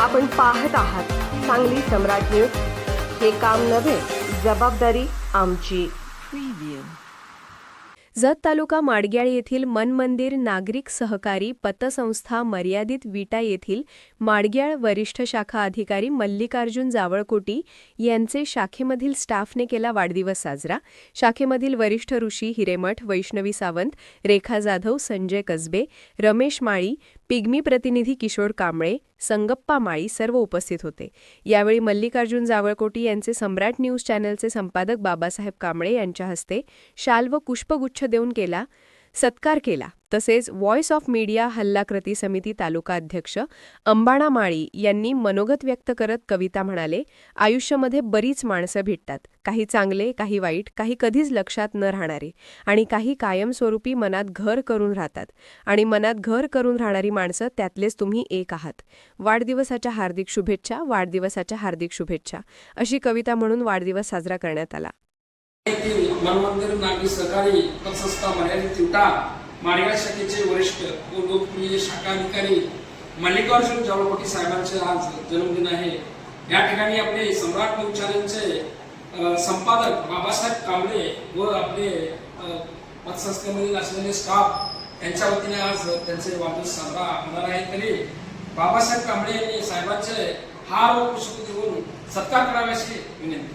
आपण पाहत आहात सांगली सम्राट न्यूज. हे काम नव्हे जबाबदारी आमची. जत तालुका माडग्याळ येथील मन मंदिर नागरिक सहकारी पतसंस्था मर्यादित विटा येथील माडग्याळ वरिष्ठ शाखा अधिकारी मल्लिकार्जुन जावळकोटी यांचे शाखेमधील स्टाफने केला वाढदिवस साजरा. शाखेमधील वरिष्ठ ऋषी हिरेमठ वैष्णवी सावंत रेखा जाधव संजय कसबे रमेश माळी पिग्मी प्रतिनिधी किशोर कांबळे संगप्पा माळी सर्व उपस्थित होते. यावेळी मल्लिकार्जुन जावळकोटी यांचे सम्राट न्यूज चॅनलचे संपादक बाबासाहेब कांबळे यांच्या हस्ते शाल व पुष्पगुच्छ देऊन केला. सत्कार केला. तसेच व्हॉइस ऑफ मीडिया हल्लाकृती समिती तालुका अध्यक्ष अंबाणा माळी यांनी मनोगत व्यक्त करत कविता म्हणाले आयुष्यामध्ये बरीच माणसं भेटतात. काही चांगले काही वाईट काही कधीच लक्षात न राहणारे आणि काही कायमस्वरूपी मनात घर करून राहतात. आणि मनात घर करून राहणारी माणसं त्यातलेच तुम्ही एक आहात. वाढदिवसाच्या हार्दिक शुभेच्छा वाढदिवसाच्या हार्दिक शुभेच्छा. अशी कविता म्हणून वाढदिवस साजरा करण्यात आला. मनमंदिर नागरी सहकारी पतसंस्था मर्यादित तिवटा माडगाव शाखेचे वरिष्ठ व लोकप्रिय शाखा अधिकारी मल्लिकार्जुन जावळकोटी साहेबांचे आज जन्मदिन आहे. या ठिकाणी आपले सम्राट न्यूज संपादक बाबासाहेब कांबळे व आपले पतसंस्थेमधील असलेले स्टाफ यांच्या वतीने आज त्यांचे वाढदिवस साजरा होणार आहे. तरी बाबासाहेब कांबळे यांनी साहेबांचे हार व पुष्प देऊन सत्कार कराव्याची विनंती.